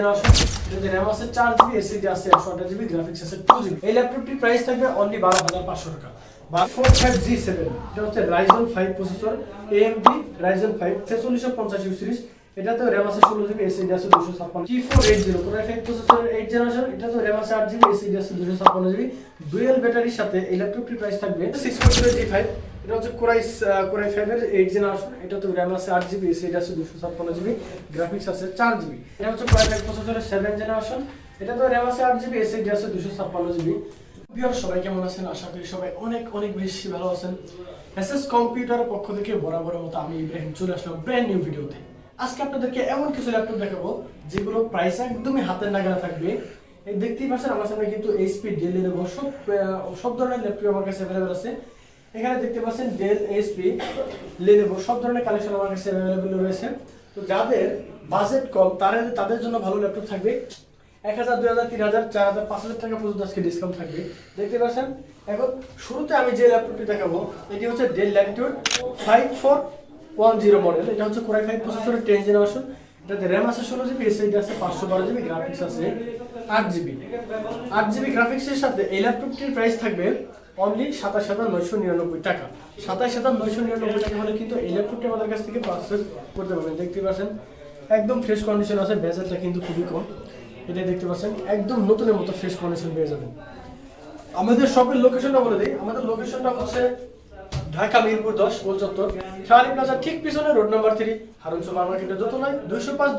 RAM আছে GB এটা হচ্ছে Ryzen five processor AMD five eight generation এটাতে র্যাম আছে আট জিবি এসিডি আছে দুশো জিবি ডুয়েল ব্যাটারির সাথে এই প্রাইস থাকবে সিক্স ফোর জিরো ফাইভ এটা হচ্ছে কোরাই কোরাই ফাইভের এইট জেনারেশন এটাতে র্যাম আছে আট জিবি এসিডি আছে দুশো ছাপ্পান্ন জিবি গ্রাফিক্স আছে চার জিবি এটা হচ্ছে কোরাই ফাইভ প্রসেসরের সেভেন জেনারেশন এটাতে র্যাম আছে আট জিবি আছে দুশো ছাপ্পান্ন জিবি বিহার সবাই কেমন আছেন? আশা করি সবাই অনেক অনেক বেশি ভালো আছেন। পক্ষ থেকে বরাবরের মতো আমি ইব্রাহিম চলে আসলাম ব্র্যান্ড নিউ ভিডিওতে আজকে আপনাদেরকে এমন কিছু ল্যাপটপ দেখাবো, যেগুলো প্রাইস একদমই হাতের নাগালে থাকবে। দেখতেই পাচ্ছেন, আমার সামনে কিন্তু এইচপি ডেল লেনোভো সব সব ধরনের ল্যাপটপ আমার কাছে অ্যাভেলেবেল আছে। এখানে দেখতে পাচ্ছেন ডেল এইচপি লেনোভো সব ধরনের কালেকশন আমার কাছে অ্যাভেলেবেল রয়েছে। তো যাদের বাজেট কম তাদের তাদের জন্য ভালো ল্যাপটপ থাকবে, এক হাজার, দুই হাজার, তিন হাজার, চার হাজার, পাঁচ হাজার টাকা পর্যন্ত আজকে ডিসকাউন্ট থাকবে। দেখতে পাচ্ছেন? এখন শুরুতে আমি যে ল্যাপটপটি দেখাবো, এটি হচ্ছে Dell Latitude five four one zero model এটা হচ্ছে কোরাই ফাইভ প্রসেসরের টেন জেনারেশন এটাতে র্যাম আছে ষোলো জিবি এসএসডি আছে পাঁচশো বারো জিবি গ্রাফিক্স আছে আট জিবি আট জিবি গ্রাফিক্সের সাথে এই ল্যাপটপটির প্রাইস থাকবে অনলি সাতাশ হাজার নয়শো নিরানব্বই টাকা। সাতাশ হাজার নয়শো নিরানব্বই টাকা হলে কিন্তু এই ল্যাপটপটি আমাদের কাছ থেকে পারচেস করতে পারবেন। দেখতে পাচ্ছেন, একদম ফ্রেশ কন্ডিশন আছে বেজারটা কিন্তু খুবই কম। এটা দেখতে পাচ্ছেন, একদম নতুনের মতো ফ্রেশ কন্ডিশন পেয়ে যাবেন। আমাদের শপের লোকেশনটা বলে দিই। আমাদের লোকেশনটা হচ্ছে ঢাকা মিরপুর দশ গোল চত্বর শাহানি প্লাজা ঠিক পিছনে road number three Harun super মার্কেটের দোতলায় দুইশো পাঁচ,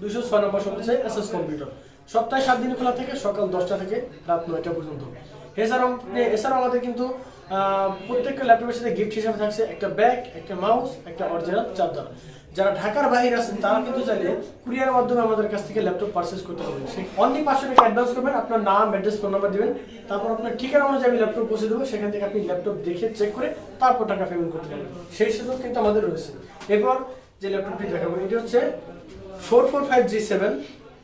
দুইশো ছয় নম্বর শপ এস এস কম্পিউটার সপ্তাহে সাত দিন খোলা থেকে, সকাল দশটা থেকে রাত নয়টা পর্যন্ত। এছাড়াও এছাড়াও আমাদের কিন্তু প্রত্যেকটা ল্যাপটপের সাথে গিফট হিসাবে থাকছে একটা ব্যাগ একটা মাউস একটা অরিজিনাল চার্জার যারা ঢাকার বাইরে আছেন, তারা কিন্তু চাইলে কুরিয়ার মাধ্যমে আমাদের কাছ থেকে ল্যাপটপ পারচেস করতে পারবেন। অনলি পাঁচশো টাকা অ্যাডভান্স করবেন, আপনার নাম অ্যাড্রেস ফোন নাম্বার দিবেন। তারপর আপনার ঠিকানা অনুযায়ী আমি ল্যাপটপ পৌঁছে দেবো। সেখান থেকে আপনি ল্যাপটপ দেখে চেক করে তারপর টাকা পেমেন্ট করতে পারবেন। সেই সুযোগ কিন্তু আমাদের রয়েছে। এরপর যে ল্যাপটপটি দেখাবো, এটি হচ্ছে four four five G seven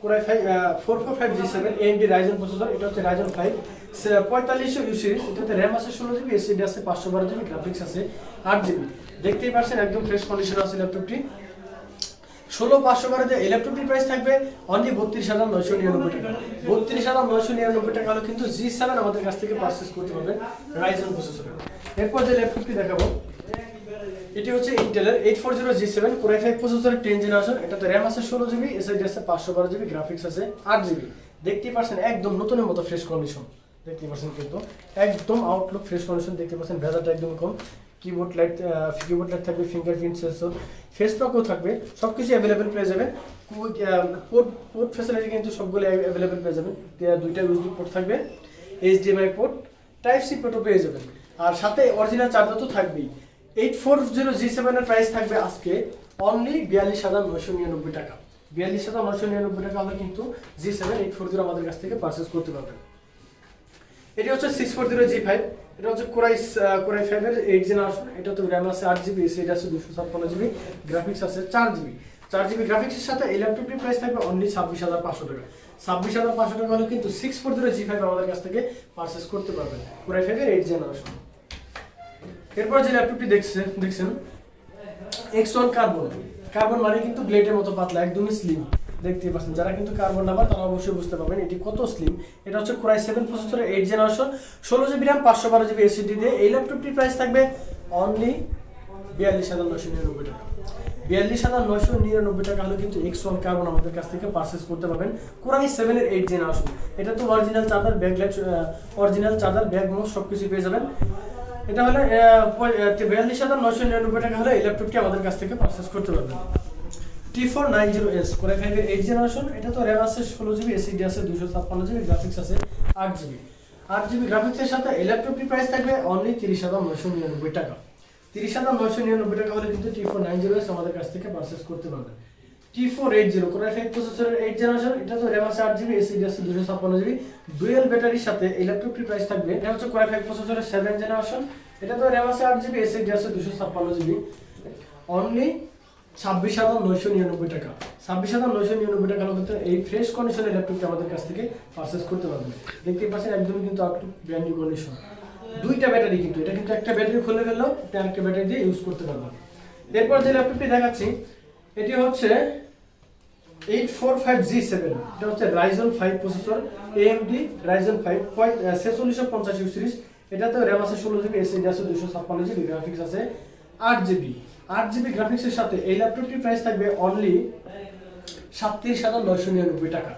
core i five four four five G seven AMD Ryzen processor এটা হচ্ছে রাইজন ফাইভ পঁয়তাল্লিশশো ইউ সিরিজ এটাতে র্যাম আছে ষোলো পাঁচশো বারো আছে আট জিবি। দেখতেই একদম ফ্রেশ ষোলো, পাঁচশো ল্যাপটপটির প্রাইস থাকবে অনলি বত্রিশ নয়শো নিরানব্বই বত্রিশ নয়শো নিরানব্বই টাকা কিন্তু আমাদের কাছ থেকে পারচেস করতে এরপর যে দেখাবো, এটি হচ্ছে eight four zero G seven five ten generation এটাতে র্যাম আছে ষোলো জিবি পাঁচশো বারো জিবি গ্রাফিক্স আছে আট জিবি। দেখতেই পাচ্ছেন একদম নতুনের মতো ফ্রেশ কন্ডিশন দেখতে পাচ্ছেন কিন্তু। একদম আউটলুক ফ্রেশ কন্ডিশন দেখতে পাচ্ছেন একদম কম। কিবোর্ড লাইট কিবোর্ড লাইট থাকবে সেন্সর ফেস থাকবে সব কিছু অ্যাভেলেবেল পেয়ে যাবেন। পোর্ট পোর্ট কিন্তু সবগুলো অ্যাভেলেবেল পেয়ে যাবেন। দুইটা পোর্ট থাকবে এইচডিএমআই পোর্ট টাইপ সি পোর্টও পেয়ে যাবেন। আর সাথে অরিজিনাল চার্জার তো থাকবেই। এইট ফোর জিরো জি সেভেনের প্রাইস থাকবে আজকে অনলি বিয়াল্লিশ হাজার নয়শো নিরানব্বই টাকা। বিয়াল্লিশ হাজার নয়শো নিরানব্বই টাকা হলে কিন্তু G seven eight four zero আমাদের কাছ থেকে পারচেস করতে পারবেন। এটি হচ্ছে six four zero G five এটা হচ্ছে কোরাই কোরাই ফাইভের এইট জেনারেশন এটা তো র্যাম আছে আট জিবি এসিড আছে দুশো ছাপ্পান্ন জিবি গ্রাফিক্স আছে চার জিবি চার জিবি গ্রাফিক্সের সাথে এই ল্যাপটপটির প্রাইস থাকবে অনলি ছাব্বিশ হাজার পাঁচশো টাকা। ছাব্বিশ হাজার পাঁচশো টাকা হলে কিন্তু six four zero G five আমাদের কাছ থেকে পারচেস করতে পারবেন কোরাই ফাইভের এইট জেনারেশন এরপর যে ল্যাপটপটি দেখছে, দেখছেন? এক্স ওয়ান কার্বন কার্বন মানে কিন্তু ব্লেডের মতো পাতলা, একদমই স্লিম দেখতে পাচ্ছেন, যারা কিন্তু কার্বন নাম্বার তারা অবশ্যই বুঝতে পারবেন এটি কত স্লিম এটা হচ্ছে কোরাই সেভেন প্রসেসরের এইট জেনারেশন ষোলো জিবি র্যাম পাঁচশো বারো জিবি এসিডি দিয়ে। এই ল্যাপটপটির প্রাইস থাকবে অনলি বিয়াল্লিশ হাজার নয়শো নিরানব্বই টাকা। বিয়াল্লিশ হাজার নয়শো নিরানব্বই টাকা হলে কিন্তু এক্স ওয়ান কার্বন আমাদের কাছ থেকে পারচেস করতে পারবেন কোরাই সেভেনের এইট জেনারেশন এটা তো original charger bag light original charger bag মোট সব কিছু পেয়ে যাবেন। এটা হলে বিয়াল্লিশ হাজার নয়শো নিরানব্বই টাকা হলে এই ল্যাপটপটি আমাদের কাছ থেকে পারচেস করতে পারবেন। T four nine zero S core ফাইভের এইট জেনারেশন এটা তো র্যাম ষোলো জিবি এসিডি আছে দুশো ছাপ্পান্ন জিবি গ্রাফিক্স আছে আট জিবি আট জিবি গ্রাফিক্সের সাথে এই প্রাইস থাকবে অনলি তিরিশ হাজার নয়শো নিরানব্বই টাকা। তিরিশ হাজার নয়শো নিরানব্বই টাকা হলে কিন্তু টি ফোর নাইন জিরো আমাদের কাছ থেকে পারচেস করতে পারবেন। T eight zero core five প্রসেসরের এইট জেনারেশন এটা তো র্যাম আট জিবি এসিডি আছে দুশো ছাপ্পান্ন জিবি ডুয়েল ব্যাটারির সাথে এই প্রাইস থাকবে, এটা হচ্ছে কোরে ফাইভ প্রসেসরের সেভেন জেনারেশন এটা তো র্যাম আট জিবি এসিডি আছে দুশো ছাপ্পান্ন জিবি অনলি ছাব্বিশ হাজার নয়শো নিরানব্বই টাকা। ছাব্বিশ হাজার নয়শো নিরানব্বই টাকা হলে এই ফ্রেশ কন্ডিশনের ল্যাপটপটি আমাদের কাছ থেকে পারচেস করতে পারবেন। দেখতেই পাচ্ছেন কিন্তু ব্র্যান্ড কন্ডিশন দুইটা ব্যাটারি কিন্তু, এটা কিন্তু একটা ব্যাটারি খুলে ফেললেও আরেকটা ব্যাটারি দিয়ে ইউজ করতে পারবেন। এরপর যে ল্যাপটপটি দেখাচ্ছি, এটি হচ্ছে eight four five G seven এটা হচ্ছে Ryzen five processor AMD Ryzen five point ছেচল্লিশশো পঞ্চাশ সিরিজ এটাতে র্যাম আছে ষোলো জিবি এসএসডি আছে দুশো ছাপ্পান্ন জিবি গ্রাফিক্স আছে আট জিবি আট জিবি গ্রাফিক্সের সাথে এই ল্যাপটপটির প্রাইস থাকবে অনলি সাতত্রিশ হাজার নয়শো নিরানব্বই টাকা।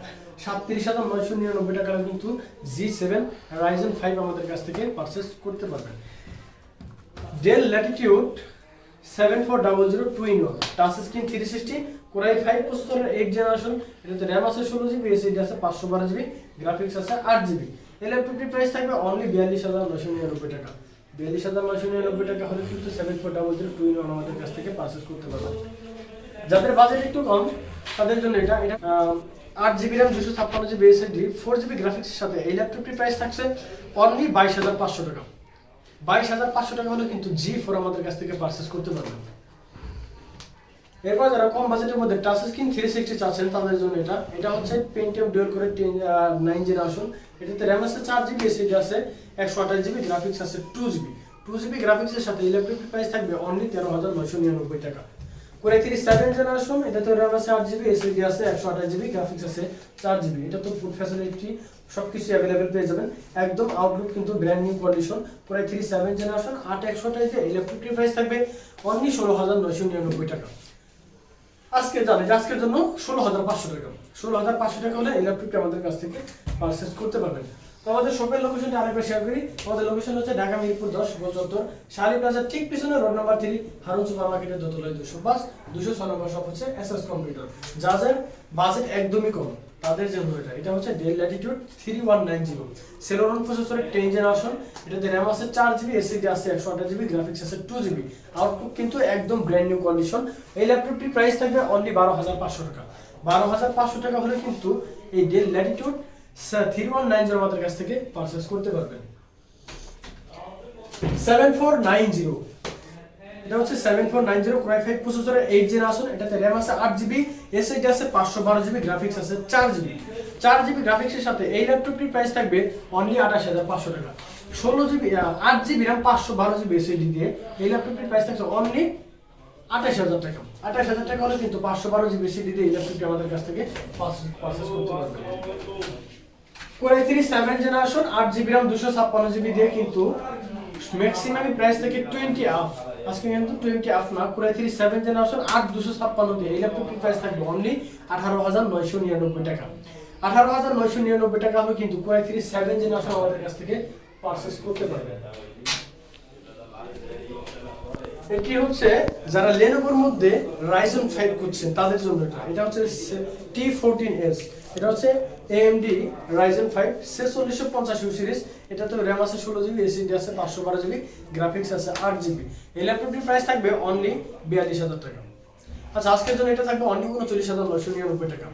সাতত্রিশ হাজার নয়শো নিরানব্বই টাকা কিন্তু জি সেভেন রাইজন ফাইভ আমাদের কাছ থেকে পারচেস করতে পারবেন। Dell Latitude seven four double zero two in one touch screen three sixty core i five প্রসেসরের এইট জেনারেশন এটাতে র্যাম আছে ষোলো জিবি এসএসডি আছে পাঁচশো বারো জিবি গ্রাফিক্স আছে আট জিবি। এই ল্যাপটপটির প্রাইস থাকবে অনলি বিয়াল্লিশ হাজার নশো নিরানব্বই টাকা। বিয়াল্লিশ হাজার নয়শো নিরানব্বই টাকা হলে কিন্তু seven four double zero two in আমাদের কাছ থেকে পারচেস করতে যাদের বাজেট একটু কম, তাদের জন্য এটা এটা আট জিবি র্যাম দুশো ছাপ্পান্ন জিবি ফোর জিবি গ্রাফিক্সের সাথে এই ল্যাপটপটির প্রাইস থাকছে অনলি বাইশ হাজার পাঁচশো টাকা। বাইশ হাজার পাঁচশো টাকা হলে কিন্তু জি ফোর আমাদের কাছ থেকে পারচেস করতে পারবেন। এরপর যারা কম বাজেটের মধ্যে টাচ স্ক্রিন থ্রি সিক্সটি চাচ্ছেন তাদের জন্য এটা। এটা হচ্ছে Pentium dual core ten nine generation এটাতে র্যাম আছে চার জিবি এসএসডি আছে একশো আঠাশ জিবি গ্রাফিক্স আছে টু জিবি টু জিবি গ্রাফিক্সের সাথে ল্যাপটপটির প্রাইস থাকবে অনলি তেরো হাজার নয়শো নিরানব্বই টাকা। করে থ্রি সেভেন জেনারেশন এটাতে র্যাম আছে আট জিবি এসএসডি আছে একশো আঠাশ জিবি গ্রাফিক্স আছে চার জিবি এটা তো ফুড ফ্যাসিলিটি সবকিছু অ্যাভেলেবেল পেয়ে যাবেন। একদম আউটলুক কিন্তু ব্র্যান্ড নিউ কন্ডিশন প্রায় থ্রি সেভেন জেনারেশন আট একশো টাইজে ইলেকট্রিক প্রাইস থাকবে অনলি ষোলো হাজার নয়শো নিরানব্বই টাকা। আজকে জানে যে আজকের জন্য ষোলো হাজার পাঁচশো টাকা। ষোলো হাজার পাঁচশো টাকা হলে ইলেকট্রিকটা আমাদের কাছ থেকে পারচেস করতে পারবেন। আমাদের শপের লোকেশনটা আরেকবার শেয়ার করি। আমাদের লোকেশন হচ্ছে ঢাকা মিরপুর দশ চত্বর শাড়ি প্লাজার ঠিক পিছনে road number three Harun super মার্কেটের দোতলায় দুশো পাঁচ, দুশো ছয় নম্বর শপ হচ্ছে এস এস কম্পিউটার যা যার বাজেট একদমই কম। তাদের জন্য এটা এটা হচ্ছে Dell Latitude three one nine zero Celeron প্রসেসরের টেন জেনারেশন এটাতে র্যাম আছে চার জিবি এসএসডি আছে একশো আঠাশ জিবি গ্রাফিক্স আছে টু জিবি আউটপুট কিন্তু একদম ব্র্যান্ড নিউ কন্ডিশন এই ল্যাপটপটির প্রাইস থাকবে অনলি বারো হাজার পাঁচশো টাকা। বারো হাজার পাঁচশো টাকা হলে কিন্তু এই Dell Latitude three one nine কাছ থেকে পারচেস করতে পারবেন। সেভেন ফোর নাইন জিরো এটা হচ্ছে seven four nine zero core i five প্রসেসরের এইট এটাতে র্যাম আছে আট জিবি আছে পাঁচশো বারো জিবি গ্রাফিক্স আছে চার জিবি চার জিবি গ্রাফিক্সের সাথে এই ল্যাপটপটির প্রাইস থাকবে অনলি আঠাশ হাজার পাঁচশো টাকা। ষোলো জিবি আট জিবি র্যাম পাঁচশো বারো জিবি এসএসডি দিয়ে এই ল্যাপটপটির প্রাইস থাকছে অনলি আঠাশ হাজার টাকা। আঠাশ হাজার টাকা হলে কিন্তু পাঁচশো বারো জিবি এসএসডি দিয়ে আমাদের কাছ থেকে পারচেস করতে পারবেন core i three seven generation আট জিবি র্যাম দুশো ছাপ্পান্ন জিবি দিয়ে কিন্তু ম্যাক্সিমাম প্রাইস থেকে টোয়েন্টি আপ আজকে কিন্তু twenty core i three seven generation আট দুশো এই ল্যাপটপটির প্রাইস থাকবে অনলি আঠারো হাজার নয়শো নিরানব্বই টাকা। আঠারো হাজার নয়শো নিরানব্বই টাকা হলে কিন্তু কোরাই থ্রি সেভেন জেনারেশন আমাদের কাছ থেকে পারচেস করতে পারবে এটি হচ্ছে যারা লেনোভোর মধ্যে রাইজন ফাইভ করছেন তাদের জন্য এটা। এটা হচ্ছে টি ফোরটিন এস এটা হচ্ছে এএমডি রাইজন ফাইভ ছেচল্লিশশো পঞ্চাশ সিরিজ এটা তো র্যাম আছে ষোলো জিবি এসিডি আছে পাঁচশো বারো জিবি গ্রাফিক্স আছে আট জিবি এই ল্যাপটপটির প্রাইস থাকবে অনলি বিয়াল্লিশ হাজার টাকা। আচ্ছা আজকের জন্য এটা থাকবে অনলি উনচল্লিশ হাজার নয়শো নিরানব্বই টাকা।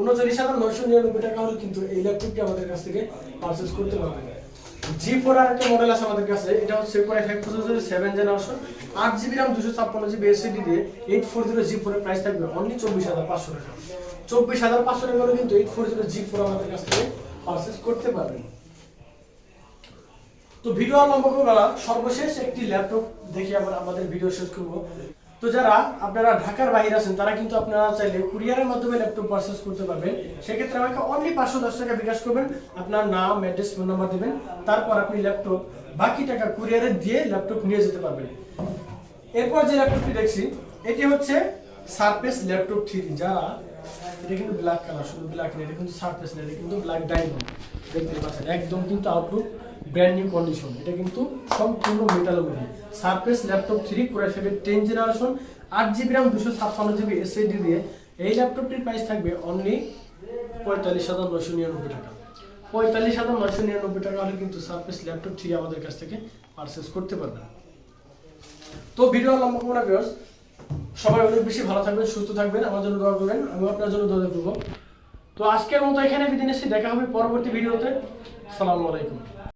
উনচল্লিশ হাজার নয়শো নিরানব্বই টাকা হলে কিন্তু এই ল্যাপটপটি আমাদের কাছ থেকে পারচেস করতে পারবেন। জি ফোর আর একটা মডেল আছে আমাদের কাছে, এটা হচ্ছে কোরাই ফাইভ প্রসেসরের সেভেন জেনারেশন আট জিবি র্যাম দুশো ছাপ্পান্ন জিবি এসএসডি দিয়ে এইট ফোর জিরো জি ফোরের প্রাইস থাকবে অনলি চব্বিশ হাজার পাঁচশো টাকা। চব্বিশ হাজার পাঁচশো টাকা হলে কিন্তু eight four zero G four আমাদের কাছ থেকে পারচেস করতে পারবেন। তো ভিডিও আর লম্বা করব সর্বশেষ একটি ল্যাপটপ দেখে আমরা আমাদের ভিডিও শেষ করব। তো যারা আপনারা ঢাকার বাইরে আছেন, তারা কিন্তু আপনারা চাইলে কুরিয়ারের মাধ্যমে ল্যাপটপ পারচেস করতে পারবেন। সেক্ষেত্রে আমাকে অনলি পাঁচশো দশ টাকা বিকাশ করবেন, আপনার নাম অ্যাড্রেস ফোন নাম্বার দেবেন, তারপর আপনি ল্যাপটপ বাকি টাকা কুরিয়ারে দিয়ে ল্যাপটপ নিয়ে যেতে পারবেন। এরপর যে ল্যাপটপটি দেখছি, এটি হচ্ছে সারফেস ল্যাপটপ থ্রি যারা এটা কিন্তু ব্ল্যাক কালার শুধু ব্ল্যাক না, এটা কিন্তু সারফেস না, এটা কিন্তু ব্ল্যাক ডায়মন্ড দেখতে পাচ্ছেন? একদম কিন্তু আউটলুক ব্র্যান্ড নিউ কন্ডিশন এটা কিন্তু সম্পূর্ণ metal body Surface laptop three core i ফাইভের টেন জেনারেশন আট জিবি র্যাম দুশো ছাপ্পান্ন জিবি এসএসডি দিয়ে। এই ল্যাপটপটির প্রাইস থাকবে অনলি পঁয়তাল্লিশ হাজার নয়শো নিরানব্বই টাকা। পঁয়তাল্লিশ হাজার নয়শো নিরানব্বই টাকা হলে কিন্তু সারফেস ল্যাপটপ থ্রি আমাদের কাছ থেকে পারচেস করতে পারবেন। তো ভিডিও লম্বা করব না ভিউয়ার্স সবাই অনেক বেশি ভালো থাকবেন, সুস্থ থাকবেন। আমার জন্য দোয়া করবেন আমি আপনার জন্য দোয়া করব। তো আজকের মতো এখানে বিদিন এসে দেখা হবে পরবর্তী ভিডিওতে। সালামু আলাইকুম।